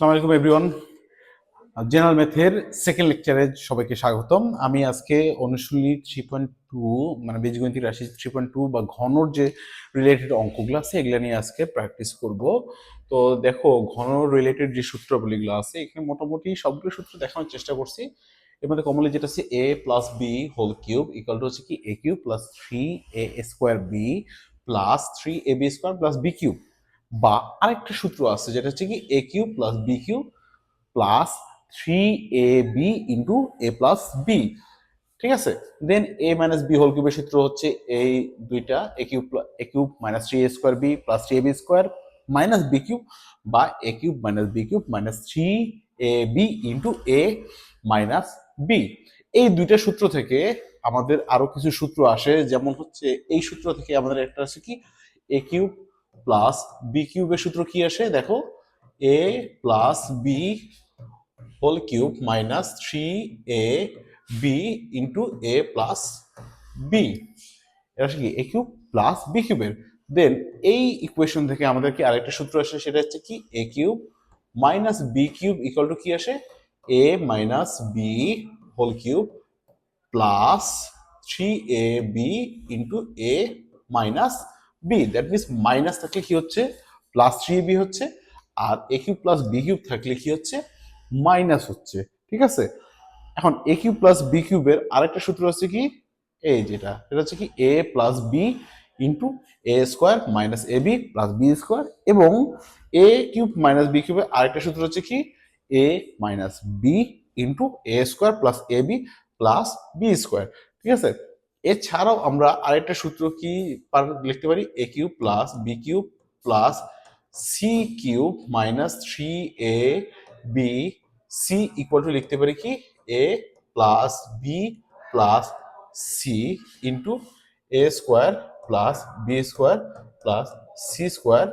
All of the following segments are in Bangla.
আসসালামু আলাইকুম এভরিওয়ান জেনারেল ম্যাথের সেকেন্ড লেকচারে সবাইকে স্বাগতম। আমি আজকে অনুশীলনী থ্রি পয়েন্ট টু মানে বীজগণিতিক রাশি থ্রি পয়েন্ট টু বা ঘনর যে রিলেটেড অঙ্কগুলো আছে, এগুলো নিয়ে আজকে প্র্যাকটিস করব। তো দেখো, ঘন রিলেটেড যে সূত্রগুলিগুলো আছে, এখানে মোটামুটি সবগুলো সূত্র দেখানোর চেষ্টা করছি। এর মধ্যে কমনলি যেটা আছে a plus b whole cube equal to হচ্ছে কি a cube plus three a square b plus three a b square plus b cube বা আরেকটা সূত্র আছে, যেটা হচ্ছে কি a cube plus b cube plus three a b into a plus b ঠিক আছে? Then a minus b whole কিউবের সূত্র হচ্ছে এই দুইটা a cube a cube minus three a square b plus three a b square minus b cube বা a cube minus b cube minus three a b into a minus b এই দুইটা সূত্র থেকে আমাদের আরও কিছু সূত্র আসে, যেমন হচ্ছে এই সূত্র থেকে আমাদের একটা আছে কি এ কিউব প্লাস বি কিউবের সূত্র কি আসে? দেখো a plus b whole cube minus three a b into a plus b এটা কি? এ কিউব প্লাস বি কিউবের। দেন এই ইকুয়েশন থেকে আমাদের কি আরেকটা সূত্র আসে? সেটা হচ্ছে কি? A cube minus b cube equal to কি আসে? A minus b whole cube plus three a b into a minus b that means minus থাকলে কি হচ্ছে? প্লাস থ্রি বি হচ্ছে, আর a cube plus b cube থাকলে কি হচ্ছে? মাইনাস হচ্ছে, ঠিক আছে? এখন এ কিউব প্লাস বি কিউবের আরেকটা সূত্র হচ্ছে কি? এ যেটা, এটা হচ্ছে কি a plus b into a square minus a b plus b square এবং এ কিউব মাইনাস বি কিউবের আরেকটা সূত্র হচ্ছে কি? A minus b into a square plus a b plus b square ঠিক আছে? এছাড়াও আমরা আরেকটা সূত্র কি লিখতে পারি? A cube plus b cube plus c cube minus three a b c equal to লিখতে পারি কি? A plus b plus c into a square plus b square plus c square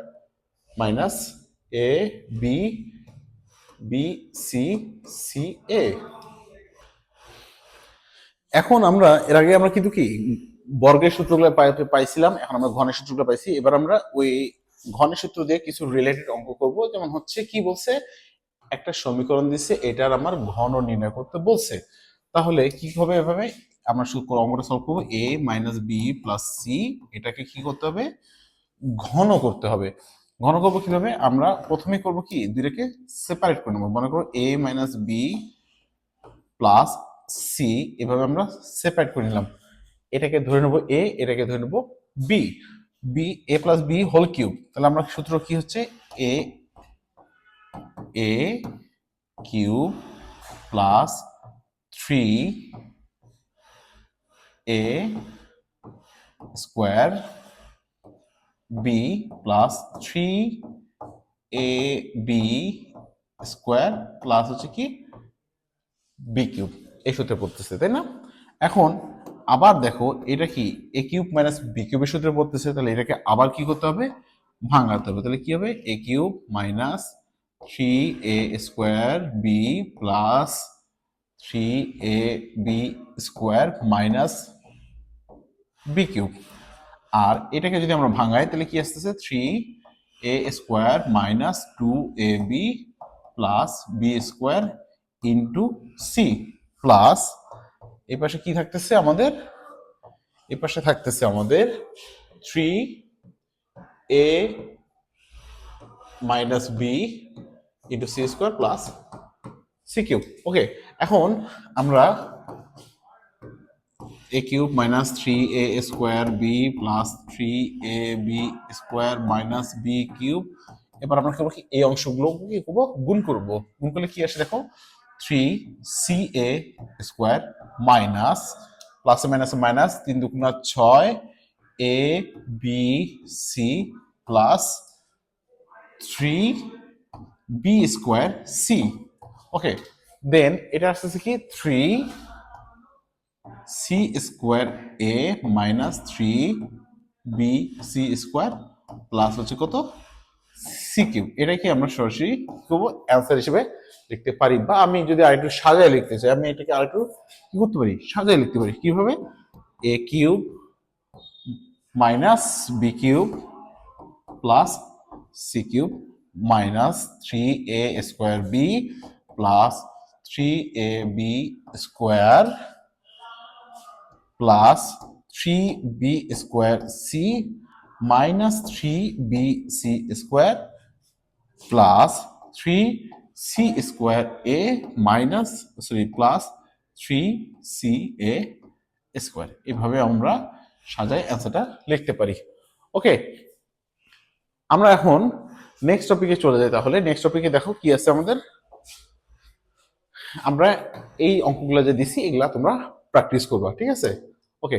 minus a b b c c a এখন আমরা, এর আগে আমরা কিন্তু কি, বর্গের সূত্রগুলো পাইছিলাম, এখন আমরা ঘনের সূত্রগুলো পাইছি। এবার আমরা ওই ঘনের সূত্র দিয়ে কিছু রিলেটেড অঙ্ক করব। যেমন হচ্ছে, কি বলছে? একটা সমীকরণ দিচ্ছে এটার আমার ঘন নির্ণয় করতে বলছে। তাহলে কি হবে এভাবে? আমরা অঙ্কটা সলভ করব। A minus b plus c এটাকে কি করতে হবে? ঘন করতে হবে। ঘন করব কীভাবে? আমরা প্রথমে করব কি, দুইটাকে সেপারেট করে নেব। মনে করো a minus b plus c এভাবে আমরা সেপারেট করে নিলাম। এটাকে ধরে নেব এ এটাকে ধরে নেব b b a plus b whole cube তাহলে আমরা সূত্র কি হচ্ছে? A a cube plus three a square b plus three a b square plus হচ্ছে কি? বি কিউব এই সূত্রে পড়তেছে, তাই না? এখন আবার দেখো, এটা কি? এ কিউব মাইনাস বি কিউবের সূত্রে পড়তেছে, তাহলে এটাকে আবার কি করতে হবে? ভাঙাতে হবে। তাহলে কি হবে? A cube minus three a square b plus three a b square minus b cube আর এটাকে যদি আমরা ভাঙাই, তাহলে কি আসতেছে? Three a square minus two a b plus b square into c plus এই পাশে কি থাকতেছে আমাদের? এই পাশে থাকতেছে আমাদের three a minus b into c square plus c cube. Okay, এখন আমরা a cube minus three a square b plus three a b square minus b cube. এবার আমরা কি এই অংশগুলো কি করব? গুণ করব। গুণ করলে কি আসে দেখো? Three c a square minus plus minus minus তিন দুগুণা ছয় a b c plus three b square c okay then এটা আসতেছে কি three c square a minus three b c square plus হচ্ছে কত? সি এটা কি আমরা সরাসরি করব? অ্যান্সার হিসেবে লিখতে পারি। বা আমি যদি আরেকটু সাজায় লিখতে চাই, আমি এটাকে আরেকটু কি করতে পারি? সাজায় লিখতে পারি। কীভাবে? A cube minus b cube plus c cube minus three a square b plus three a b square plus three b square c minus three b c square plus three c square a minus sorry plus three c a square এভাবে আমরা সাজাই অ্যান্সারটা লিখতে পারি। ওকে আমরা এখন নেক্সট টপিকে চলে যাই তাহলে। নেক্সট টপিকে দেখো কি আছে আমাদের। আমরা এই অঙ্কগুলো যে দিছি, এগুলা তোমরা প্র্যাকটিস করবা, ঠিক আছে? ওকে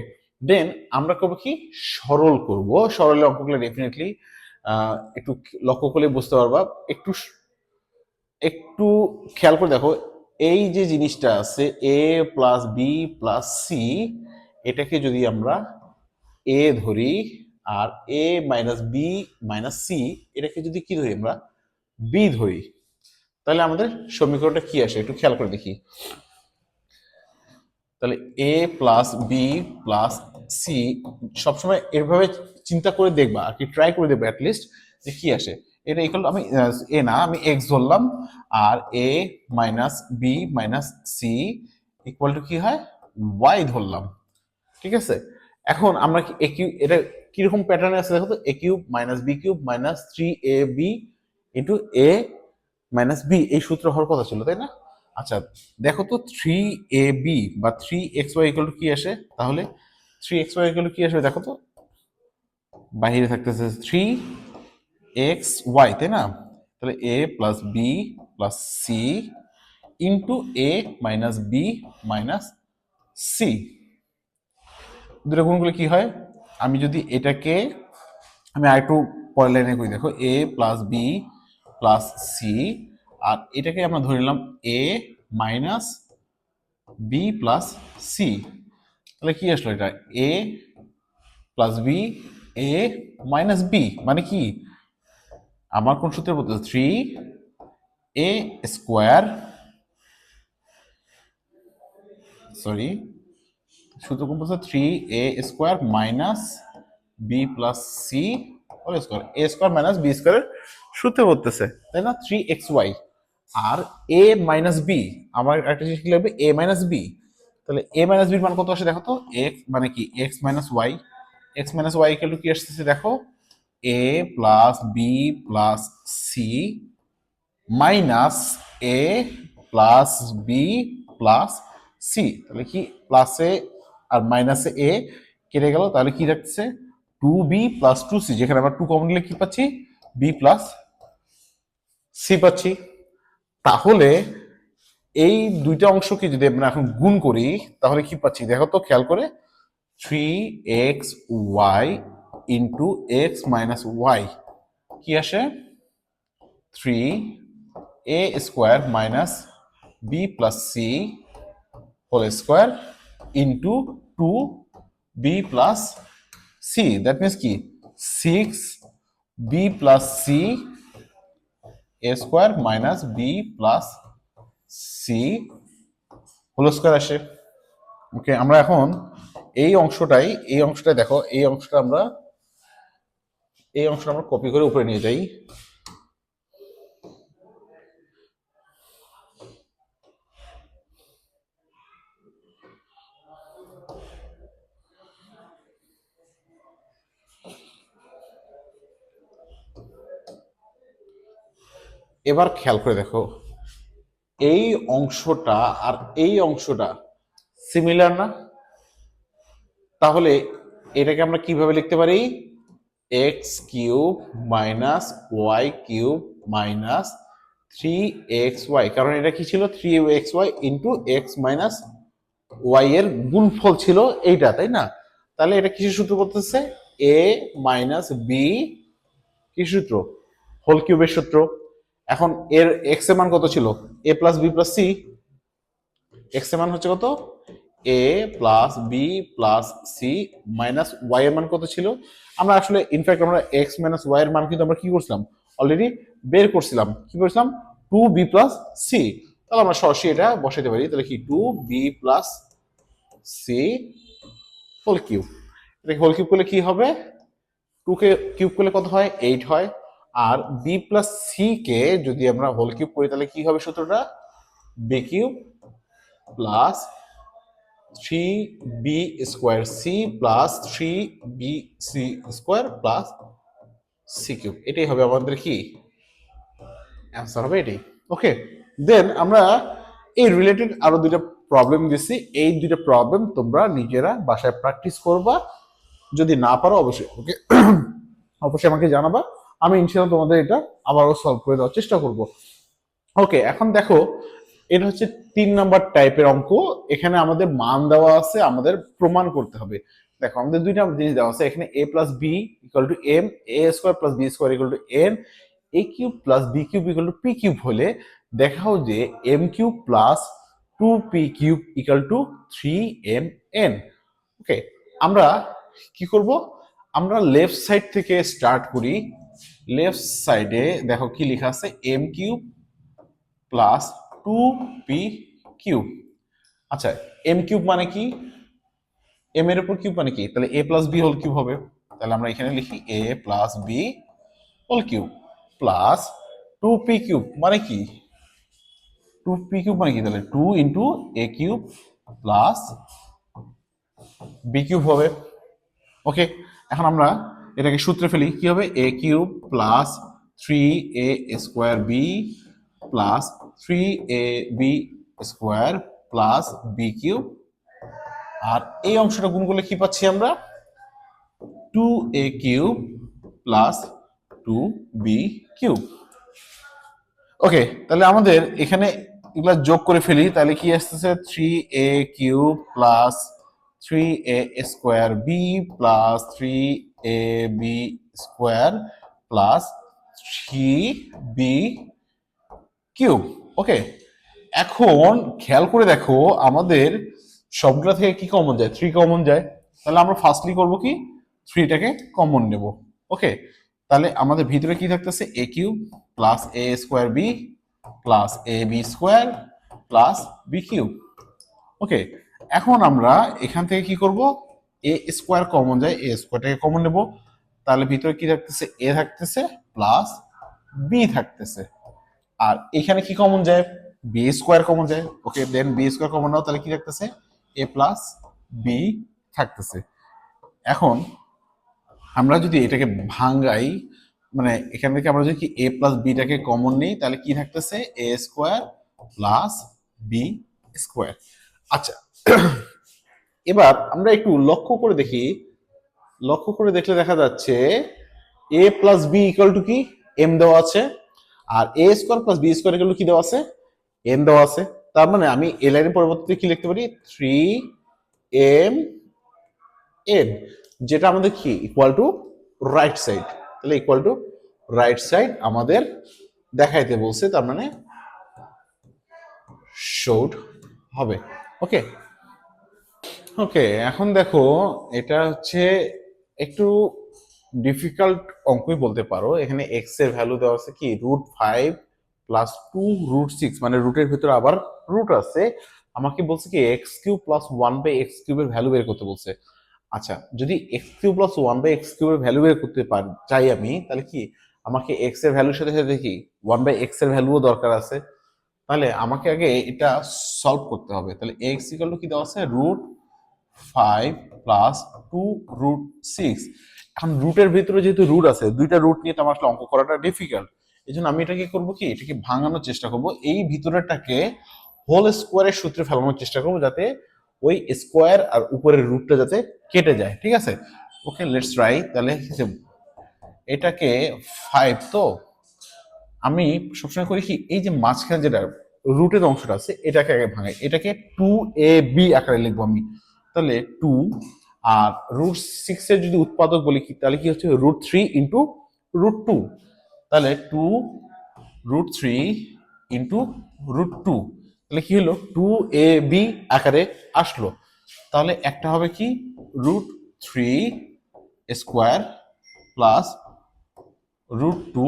দেন আমরা করব কি? সরল করব। সরলের অঙ্কগুলো ডেফিনেটলি একটু লক্ষ্য করলে বুঝতে পারবা। একটু একটু খেয়াল করে দেখো, এই যে জিনিসটা আছে a plus b plus c এটাকে যদি আমরা এ ধরি আর a minus b minus c এটাকে যদি কি ধরি আমরা? বি ধরি। তাহলে আমাদের সমীকরণটা কি আসে? একটু খেয়াল করে দেখি। তাহলে a plus b plus c সবসময় এভাবে চিন্তা করে দেখবা, আর কি ট্রাই করে দেখবা অ্যাটলিস্ট যে কি আসে। এটা ইকুয়াল আমি এ না, আমি এক্স ধরলাম, আর a minus b minus c equal to কি হয়? ওয়াই ধরলাম। ঠিক আছে? এখন আমরা কি এ কিউ এটা কীরকম প্যাটার্নে আছে দেখো তো? A cube minus b cube minus three a b into a minus b এই সূত্র হওয়ার কথা ছিল, তাই না? আচ্ছা দেখো তো থ্রি এ বি বা three x y equal to কি আসে? তাহলে three x y equal to কি আসবে দেখো তো? বাহিরে থাকতেছে থ্রি এক্স ওয়াই তাই না? তাহলে a plus b plus c into a minus b minus c দুটো গুণ করলে কি হয়? আমি যদি এটাকে, আমি আরেকটু পরের লাইনে করি, দেখো a plus b plus c আর এটাকে আমরা ধরে নিলাম a minus b plus c তাহলে কি আসলো এটা? A plus b a minus b মানে কি? আমার কোন সূত্রে বলতেছে থ্রি এ স্কোয়ার সরি সূত্র কোন বলছে three a square minus b plus c whole square a square minus b স্কোয়ারের সূত্রে বলতেছে, তাই না? থ্রি এক্স ওয়াই আর এ মাইনাস বি আমার একটা জিনিস কি লাগবে? এ মাইনাস বি তাহলে এ মাইনাস বির মান কত আসে দেখো তো? এক্স মানে কি? X minus y x minus y equal to কি আসতেছে দেখো? A plus b plus c minus a plus b plus c তাহলে কি প্লাসে আর মাইনাসে এ কেটে গেল? তাহলে কি রাখছে two b plus two c যেখানে আমরা টু কমন নিলে কি পাচ্ছি? বি প্লাস সি পাচ্ছি। তাহলে এই দুইটা অংশকে যদি আমরা এখন গুণ করি, তাহলে কি পাচ্ছি? দেখো তো, খেয়াল করে। Three x y into x minus y কি আসে? Three a square minus b plus c whole square into two b plus c that means কি six b plus c a square minus b plus c whole square আসে। ওকে আমরা এখন এই অংশটাই এই অংশটাই দেখো, এই অংশটা আমরা, এই অংশটা আমরা কপি করে উপরে নিয়ে যাই। এবার খেয়াল করে দেখো, এই অংশটা আর এই অংশটা সিমিলার না? তাহলে এটাকে আমরা কীভাবে লিখতে পারি? X cube minus y cube minus three x y কারণ এটা কি ছিল? Three x y into x minus y এর গুণফল ছিল এইটা, তাই না? তাহলে এটা কিসের সূত্র বলতেছে এ মাইনাস বি কি সূত্র? হোল কিউবের সূত্র। এখন এর এক্সের মান কত ছিল? A plus b plus c এক্সের মান হচ্ছে কত? A plus b plus c minus y এর মান কত ছিল? আমরা আসলে ইনফ্যাক্ট আমরা এক্স মাইনাস ওয়াই এর মান কিন্তু আমরা কি করছিলাম? অলরেডি বের করছিলাম। কি করছিলাম? টু বি প্লাস সি তাহলে আমরা সরাসরি এটা বসাইতে পারি। তাহলে কি? Two b plus c whole cube এটা হোল কিউব করলে কি হবে? টু কে কিউব করলে কত হয়? এইট হয়। আর বি প্লাস সি কে যদি আমরা হোল কিউব করি, তাহলে কি হবে সূত্রটা? B cube plus three b square c plus three b c square plus c cube এটাই হবে আমাদের কি? অ্যান্সার হবে এটাই। ওকে দেন আমরা এই রিলেটেড আরও দুইটা প্রবলেম দিছি। এই দুইটা প্রবলেম তোমরা নিজেরা বাসায় প্র্যাকটিস করবা। যদি না পারো অবশ্যই ওকে অবশ্যই আমাকে জানাবা। আমি ইনশাআল্লাহ তোমাদের এটা আবারও সলভ করে দেওয়ার চেষ্টা করব। ওকে এখন দেখো এটা হচ্ছে তিন নাম্বার টাইপের অঙ্ক। এখানে আমাদের মান দেওয়া আছে, আমাদের প্রমাণ করতে হবে। দেখো, আমাদের দুইটা জিনিস দেওয়া আছে, এখানে a plus b equal to m a square plus b square equal to n a cube plus b cube equal to p cube হলে দেখাও যে m cube plus two p cube equal to three m n okay আমরা কি করব? আমরা লেফট সাইড থেকে স্টার্ট করি। লেফট সাইডে দেখো কি লেখা আছে m cube plus two p cube আচ্ছা এম কিউব মানে কি? এম এর উপর কিউব মানে কি? তাহলে a plus b whole cube হবে। তাহলে আমরা এখানে লিখি a plus b whole cube plus two p cube মানে কি? টু পি কিউব মানে কি? তাহলে two into a cube plus b cube হবে। ওকে এখন আমরা এটাকে সূত্রে ফেলি। কি হবে? A cube plus three a square b plus three a b square plus b cube আর এই অংশটা গুণ করলে কি পাচ্ছি আমরা? Two a cube plus two b cube okay তাহলে আমাদের এখানে এগুলা যোগ করে ফেলি, তাহলে কি আসতেছে? Three a cube plus three a square b plus three a b square plus three b cube, okay. এখন খেয়াল করে দেখো, আমাদের সবগুলা থেকে কি কমন যায়? থ্রি কমন যায়। তাহলে আমরা ফার্স্টলি করব কি? থ্রিটাকে কমন নেব, ওকে। তাহলে আমাদের ভিতরে কি থাকতেছে? A cube plus a square b plus a b square plus b cube, okay. এখন আমরা এখান থেকে কি করব? এ স্কোয়ার কমন যায় এ স্কোয়ারটাকে কমন নেব। তাহলে ভিতরে কি থাকতেছে? এ থাকতেছে প্লাস বি থাকতেছে। আর এখানে কি কমন যায়? বি স্কোয়ার কমন যায়। Okay then b square common নাও, তাহলে কি থাকতেছে? এ প্লাস বি থাকতেছে। এখন আমরা যদি এটাকে ভাঙ্গাই মানে এখান থেকে আমরা যদি এ প্লাস বিটাকে কমন নিই, তাহলে কি থাকতেছে? A square plus b square আচ্ছা এবার আমরা একটু লক্ষ্য করে দেখি। লক্ষ্য করে দেখলে দেখা যাচ্ছে a plus b equal to কি? এম দেওয়া আছে। আর a square plus b square to কি দেওয়া আছে? এন দেওয়া আছে। তার মানে আমি এ লাইনের পরবর্তীতে কি লিখতে পারি? থ্রি এম এন যেটা আমাদের কি? ইকুয়াল টু রাইট সাইড তাহলে ইকুয়াল টু রাইট সাইড আমাদের দেখাইতে বলছে, তার মানে শোড হবে। ওকে ওকে এখন দেখো, এটা হচ্ছে একটু ডিফিকাল্ট অঙ্কই বলতে পারো। এখানে এক্সের ভ্যালু দেওয়া আছে কি? Root five plus two root six মানে রুটের ভিতরে আবার রুট আছে। আমাকে বলছে কি x cube plus one by x কিউবের ভ্যালু বের করতে বলছে। আচ্ছা যদি x cube plus one by x কিউবের ভ্যালু বের করতে পারি, চাই আমি, তাহলে কি? আমাকে এক্সের ভ্যালুর সাথে সাথে কি ওয়ান বাই এক্সের ভ্যালুও দরকার আছে। তাহলে আমাকে আগে এটা সলভ করতে হবে। তাহলে এক্স ইকাল কি দেওয়া আছে? Root five plus two root six এখন রুটের ভিতরে যেহেতু রুট আছে, দুইটা রুট নিয়ে তো আমার আসলে অঙ্ক করাটা ডিফিকাল্ট এই জন্য আমি এটাকে করব কি, এটাকে ভাঙানোর চেষ্টা করব। এই ভিতরেরটাকে হোল স্কোয়ারের সূত্রে ফেলানোর চেষ্টা করব যাতে ওই স্কোয়ার আর উপরের রুটটা যাতে কেটে যায়, ঠিক আছে? ওকে লেটস ট্রাই তাহলে এটাকে ফাইভ তো আমি সবসময় করি কি, এই যে মাঝখানে যেটা রুটের অংশটা আছে, এটাকে আগে ভাঙাই। এটাকে টু এ বি আকারে লিখব আমি। তাহলে টু আর রুট সিক্স এর যদি উৎপাদক বলি তাহলে কি হচ্ছে? Root three into root two তাহলে two root three into root two তাহলে কি হলো? টু এ বি আকারে আসলো। তাহলে একটা হবে কি? Root three square plus root two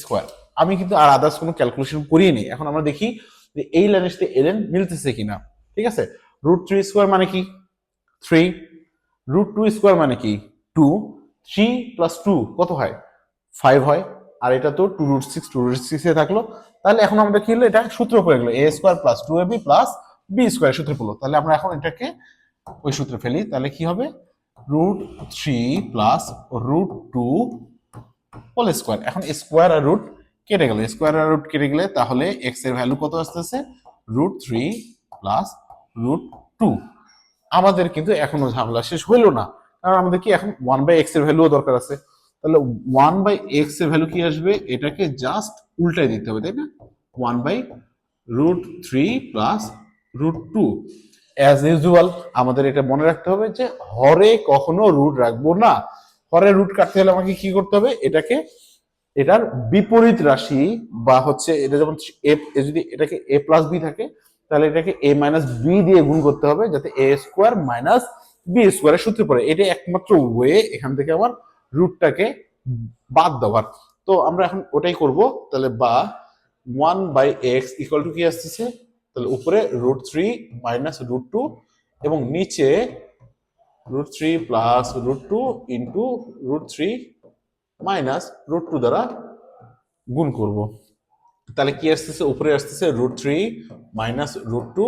square আমি কিন্তু আর আদার্স কোনো ক্যালকুলেশন করিনি এখন আমরা দেখি যে এই লাইনের সাথে এলেন মিলতেছে কিনা। ঠিক আছে? রুট থ্রি স্কোয়ার মানে কি? থ্রি রুট টু স্কোয়ার মানে কি? টু থ্রি প্লাস টু কত হয়? ফাইভ হয়। আর এটা তো two root six two root six থাকল। তাহলে এখন আমাদের কি হলো? এটা সূত্র পড়ে গেলো। A square plus two a b plus b square সূত্রে পড়ল। তাহলে আমরা এখন এটাকে ওই সূত্রে ফেলি। তাহলে কি হবে? Root three plus root two whole square এখন স্কোয়ার আর রুট কেটে গেল। স্কোয়ার আর রুট কেটে গেলে তাহলে এক্সের ভ্যালু কত আসতেছে? Root three plus root two আমাদের কিন্তু এখনও ঝামেলা শেষ হইল না। কারণ আমাদের কি এখন ওয়ান বাই এক্সের ভ্যালুও দরকার আছে। তাহলে ওয়ান বাই এক্সের ভ্যালু কি আসবে? এটাকে জাস্ট উল্টাই দিতে হবে, তাই না? One by root three plus root two as usual আমাদের এটা মনে রাখতে হবে যে হরে কখনো রুট রাখব না। হরে রুট কাটতে হলে আমাকে কি করতে হবে? এটাকে, এটার বিপরীত রাশি বা হচ্ছে এটা যেমন এ যদি এটাকে এ প্লাস বি থাকে তাহলে এটাকে এ মাইনাস বি দিয়ে গুণ করতে হবে যাতে এ স্কোয়ার মাইনাস বি স্কোয়ারের সূত্রে পড়ে। এটা একমাত্র ওয়ে এখান থেকে আমার রুটটাকে বাদ দেওয়ার তো আমরা এখন ওটাই করব। তাহলে বা one by x equal to কি আসতেছে? তাহলে উপরে root three minus root two এবং নিচে root three plus root two into root three minus root two দ্বারা গুণ করব। তাহলে কি আসতেছে? উপরে আসতেছে root three minus root two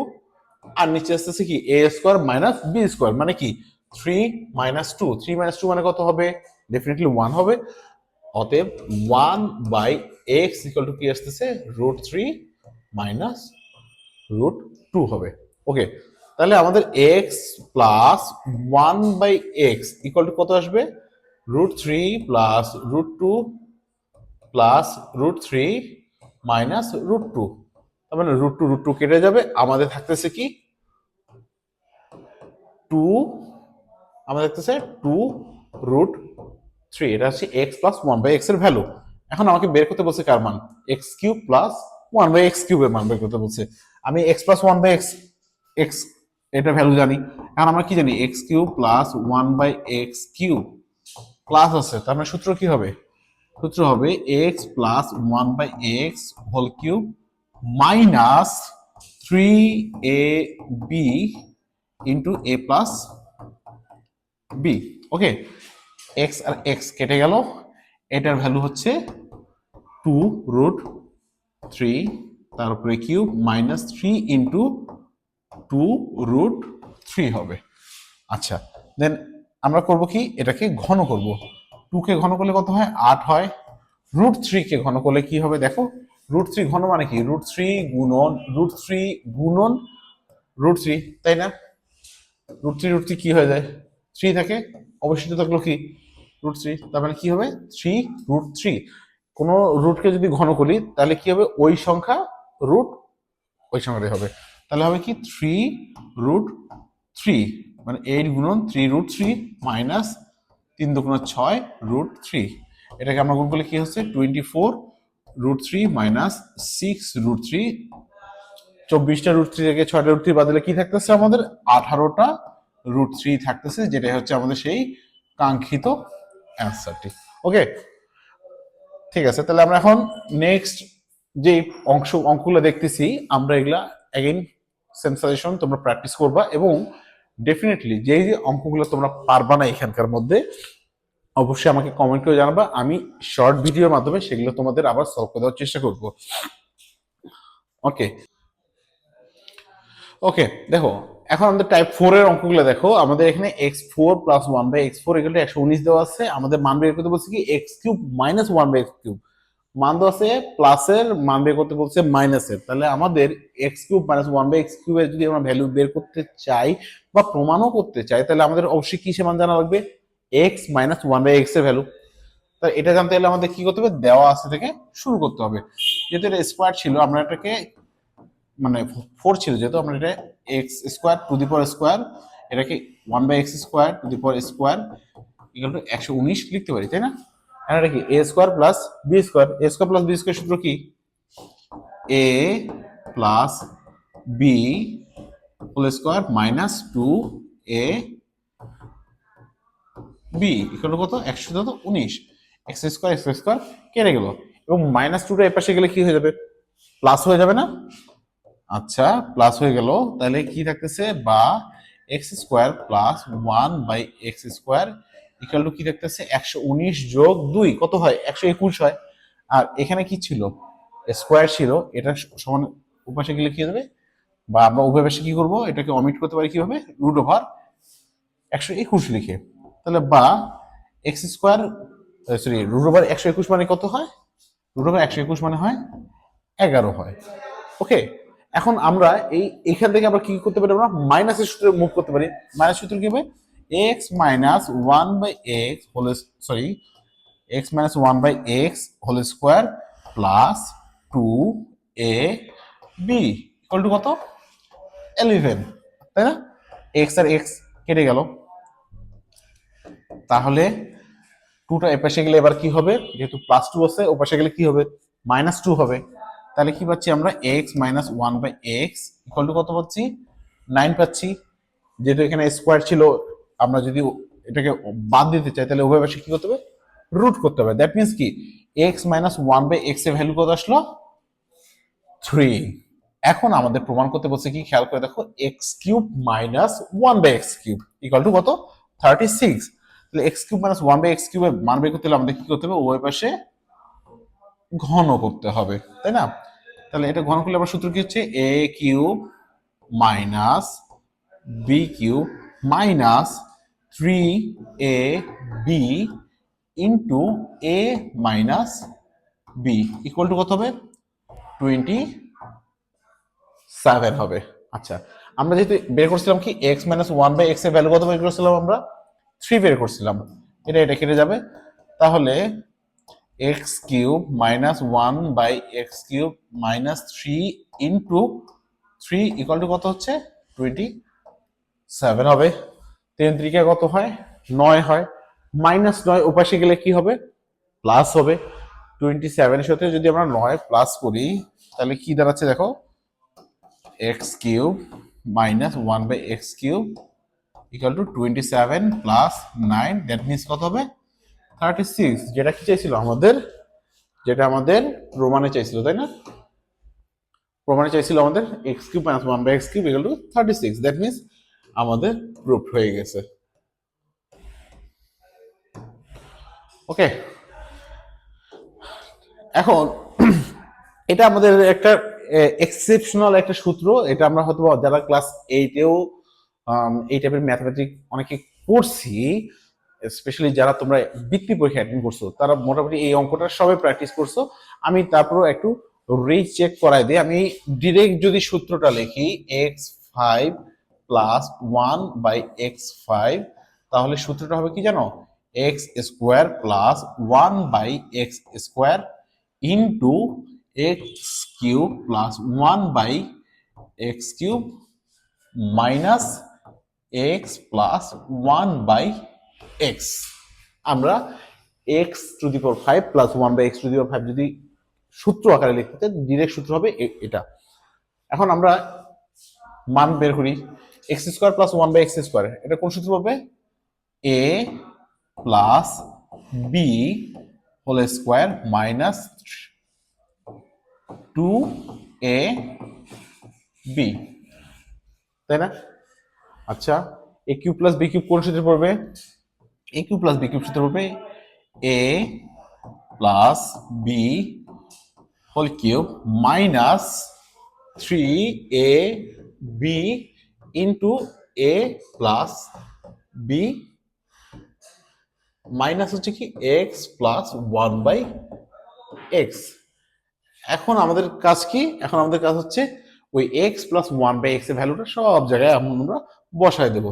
আর নিচে আসতেছে কি? A square minus b square মানে কি? Three minus two three minus two মানে কত হবে? ডেফিনেটলি ওয়ান হবে। অতএব one by x equal to কি আসতেছে? Root three minus root two হবে। ওকে তাহলে আমাদের x plus one by x equal to কত আসবে? Root three plus root two plus root three minus root two. তার মানে রুট টু রুট টু কেটে যাবে। আমাদের থাকতেছে কি? টু, আমাদের থাকতেছে টু রুট থ্রি। এটা হচ্ছে এক্স প্লাস ওয়ান বাই এক্সের ভ্যালু এখন আমাকে বের করতে বলছে কার মান? X cube plus one by x কিউবের মান বের করতে বলছে। আমি x plus one by x x এটা ভ্যালু জানি। এখন আমরা কি জানি? X cube plus one by x cube plus আছে। তার মানে সূত্র কি হবে? সূত্র হবে x plus one by x whole cube minus three a b into a plus b okay x R x কেটে গেল। এটার ভ্যালু হচ্ছে টু রুট থ্রি তারপরে cube minus three into two root three হবে। আচ্ছা দেন আমরা করব কি? এটাকে ঘন করব। টু কে ঘন করলে কত হয়? আট হয়। রুট থ্রি কে ঘন করলে কি হবে? দেখো রুট থ্রি ঘন মানে কি? রুট থ্রি গুণন রুট থ্রি গুণন রুট থ্রি তাই না? রুট থ্রি রুট থ্রি কি হয়ে যায়? থ্রি থাকে। অবশিষ্ট থাকল কি? রুট থ্রি তার মানে কি হবে? থ্রি রুট থ্রি কোনো রুটকে যদি ঘন করি, তাহলে কি হবে? ওই সংখ্যা রুট ওই সংখ্যাটাই হবে। তাহলে হবে কি? থ্রি রুট থ্রি মানে এইট গুণন থ্রি রুট থ্রি মাইনাস তিন দুগুণ ছয় রুট থ্রি এটাকে আমরা গুণ করলে কি হচ্ছে? Twenty four root three minus six root three চব্বিশটা রুট থ্রি থেকে ছয়টা রুট থ্রি বাদলে কি থাকতেছে আমাদের? আঠারোটা রুট থ্রি থাকতেছে যেটা হচ্ছে আমাদের সেই কাঙ্ক্ষিত অ্যান্সারটি। ওকে? ঠিক আছে, তাহলে আমরা এখন নেক্সট যে অংশ, অঙ্কগুলো দেখতেছি, আমরা এগুলা অ্যাগেন সেম সাজেশন তোমরা প্র্যাকটিস করবা এবং ডেফিনেটলি যে যে অঙ্কগুলো তোমরা পারবা না এখানকার মধ্যে, অবশ্যই আমাকে কমেন্ট করে জানাবা। আমি শর্ট ভিডিওর মাধ্যমে সেগুলো তোমাদের আবার সলভ করে দেওয়ার চেষ্টা করব। ওকে ওকে দেখো, এখন আমাদের টাইপ ফোর এর অঙ্কগুলো দেখো। আমাদের এখানে x four plus one by x four এগুলো একশো উনিশ দেওয়া আছে। আমাদের মান বের করতে বলছে কি? X cube minus one by x cube মান আছে প্লাসের মান বের করতে বলছে মাইনাসের তাহলে আমাদের x cube minus one by x কিউবের যদি আমরা ভ্যালু বের করতে চাই বা প্রমাণও করতে চাই, তাহলে আমাদের অবশ্যই কিসে মান জানা লাগবে? এক্স মাইনাস ওয়ান বাই এক্সের ভ্যালু তাহলে এটা জানতে গেলে আমাদের কি করতে হবে? দেওয়া আছে থেকে শুরু করতে হবে। যেহেতু এটা স্কোয়ার ছিল, আমরা এটাকে মানে ফোর ছিল, যেহেতু আমরা এটা x square to the power square এটাকে one by x square to the power square equal to একশো উনিশ লিখতে পারি, তাই না? এটা কি a square plus b square a square plus b square সূত্র কি? A plus b whole square minus two a b equal কত? একশো কত উনিশ। এক্স স্কোয়ার এক্স স্কোয়ার কেটে গেল। এবং মাইনাস টুটা এপাশে গেলে কি হয়ে যাবে? প্লাস হয়ে যাবে না? আচ্ছা প্লাস হয়ে গেল। তাহলে কি থাকতেছে? বা x square plus one by x square equal to কি দেখতেছে? একশো উনিশ যোগ দুই, কত হয়? একশো একুশ হয়। আর এখানে কি ছিল? স্কোয়ার ছিল, এটা সমান উপাসে গেলে কি হবে বা আমরা উভয় পাশে কি করব? এটাকে অমিট করতে পারি কীভাবে? রুট ওভার একশো একুশ লিখে। তাহলে বা x square sorry root over একশো একুশ মানে কত হয়? রুট ওভার একশো একুশ মানে হয় এগারো হয়। ওকে এখন আমরা এই, এখান থেকে আমরা কি করতে পারি আমরা? মাইনাসের সূত্রে মুভ করতে পারি। মাইনাস সূত্র কি হবে? X minus one by x whole sorry x minus one by x whole square plus two a b equal to কত? এলিভেন তাই না? এক্স আর এক্স কেটে গেল। তাহলে টুটা এপাশে গেলে এবার কি হবে? যেহেতু প্লাস টু আছে, ওপাশে গেলে কি হবে? মাইনাস টু হবে। তাহলে কি পাচ্ছি আমরা? X minus one by x equal to কত পাচ্ছি? নাইন পাচ্ছি। যেহেতু এখানে স্কোয়ার ছিল আমরা যদি এটাকে বাদ দিতে চাই, তাহলে উভয় পাশে কি করতে হবে? রুট করতে হবে। দ্যাট মিনস কি? এক্স মাইনাস ওয়ান বাই এক্সের ভ্যালু কত আসলো? থ্রি এখন আমাদের প্রমাণ করতে বলছে কি? খেয়াল করে দেখো x cube minus one by x cube equal to কত? থার্টি সিক্স তাহলে x cube minus one by x কিউবের মান বের করতে হলে আমাদের কি করতে হবে? উভয় পাশে ঘন করতে হবে, তাই না? তাহলে এটা ঘন করলে আবার সূত্র কি হচ্ছে? A cube minus b cube minus three a b into a minus b equal to কত হবে? টোয়েন্টি সেভেন হবে। আচ্ছা আমরা যেহেতু বের করছিলাম কি এক্স মাইনাস ওয়ান বাই এক্সের ভ্যালু কত বের করছিলাম আমরা? থ্রি বের করছিলাম। এটা এটা কেটে যাবে। তাহলে x cube minus one by x cube minus three into three equal to কত হচ্ছে? টোয়েন্টি সেভেন হবে। তিন ত্রিকে কত হয়? নয় হয়। মাইনাস নয় উপাশে গেলে কি হবে? প্লাস হবে। টোয়েন্টি সেভেনের সাথে যদি আমরা নয় প্লাস করি, তাহলে কি দাঁড়াচ্ছে দেখো? X cube minus one by x cube equal to twenty seven plus nine that means কত হবে? থার্টি সিক্স, যেটা কি চাইছিল আমাদের? যেটা আমাদের প্রমাণে চাইছিল, তাই না? প্রমাণে চাইছিল আমাদের x cube minus one by x cube equal to thirty six that means আমাদের প্রুফ হয়ে গেছে। ওকে এখন, এটা আমাদের একটা এক্সেপশনাল একটা সূত্র। এটা আমরা হয়তো যারা ক্লাস এইটেও এই টাইপের ম্যাথমেটিক অনেকে পড়ছি স্পেশালি যারা তোমরা বৃত্তি পরীক্ষা অ্যাটেন্ড করছ, তারা মোটামুটি এই অঙ্কটা সবাই প্র্যাকটিস করছ। আমি তারপরও একটু রিচেক করাই দিই। আমি ডিরেক্ট যদি সূত্রটা লিখি x five plus one by x five তাহলে সূত্রটা হবে কি জানো? X square plus one by x square into x cube plus one by x cube minus x plus one by x আমরা x to the power five plus one by x to the power five যদি সূত্র আকারে লিখতে ডিরেক্ট সূত্র হবে এটা। এখন আমরা মান বের করি। X square plus one by x square, এটা কোন সূত্র হবে a plus b whole square minus two a b. তাই না? আচ্ছা a cube plus b cube কোন সূত্রে পড়বে a cube plus b cube সূত্রে পড়বে a plus b whole cube minus three a b into a plus b minus হচ্ছে কি x plus one by x এখন আমাদের কাজ কি? এখন আমাদের কাজ হচ্ছে ওই এক্স প্লাস ওয়ান বাই এক্সের ভ্যালুটা সব জায়গায় আমরা বসায় দেবো।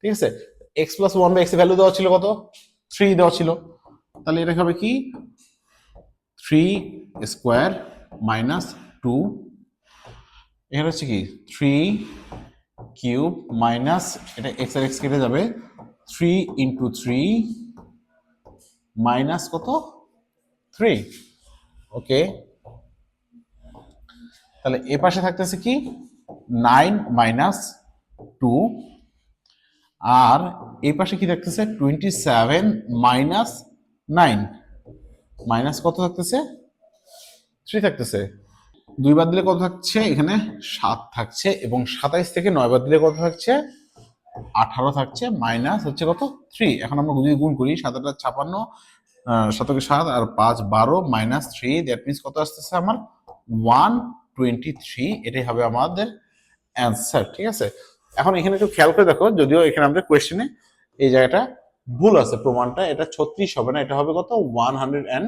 ঠিক আছে? এক্স প্লাস ওয়ান বাই এক্সের ভ্যালু দেওয়া ছিল কত? থ্রি দেওয়া ছিল। তাহলে এটা হবে কি? থ্রি স্কোয়ার মাইনাস টু এখানে হচ্ছে কি? থ্রি কিউব মাইনাস, এটা এক্স আর এক্স কেটে যাবে থ্রি ইন্টু থ্রি মাইনাস কত? থ্রি ওকে তাহলে এ পাশে থাকতেছে কি? নাইন মাইনাস টু আর এই পাশে কি থাকতেছে? Twenty seven minus nine minus কত থাকতেছে? থ্রি থাকতেছে। দুই বাদ দিলে কত থাকছে? এখানে সাত থাকছে এবং সাতাইশ থেকে নয় বাদ দিলে কত থাকছে? আঠারো থাকছে, মাইনাস হচ্ছে কত? থ্রি এখন আমরা যদি গুণ করি, সাত আটা ছাপান্ন শতকে সাত আর পাঁচ বারো, মাইনাস থ্রি দ্যাট মিনস কত আসতেছে আমার? ওয়ান টোয়েন্টি থ্রি এটাই হবে আমাদের অ্যান্সার ঠিক আছে? এখন এখানে একটু খেয়াল করে দেখো, যদিও এখানে আমাদের কোয়েশ্চেনে এই জায়গাটা ভুল আছে, প্রমাণটা। এটা ছত্রিশ হবে না, এটা হবে কত? One hundred and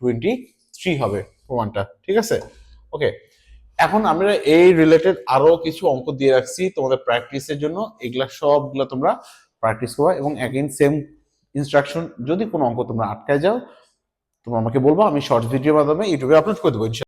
twenty three হবে প্রমাণটা, ঠিক আছে? ওকে এখন আমরা এই রিলেটেড আরও কিছু অঙ্ক দিয়ে রাখছি তোমাদের প্র্যাকটিসের জন্য এগুলা সবগুলো তোমরা প্র্যাকটিস করবা এবং অ্যাগেন সেম ইনস্ট্রাকশন যদি কোনো অঙ্ক তোমরা আটকায় যাও, তোমরা আমাকে বলব, আমি শর্ট ভিডিওর মাধ্যমে ইউটিউবে আপলোড করে দেবো।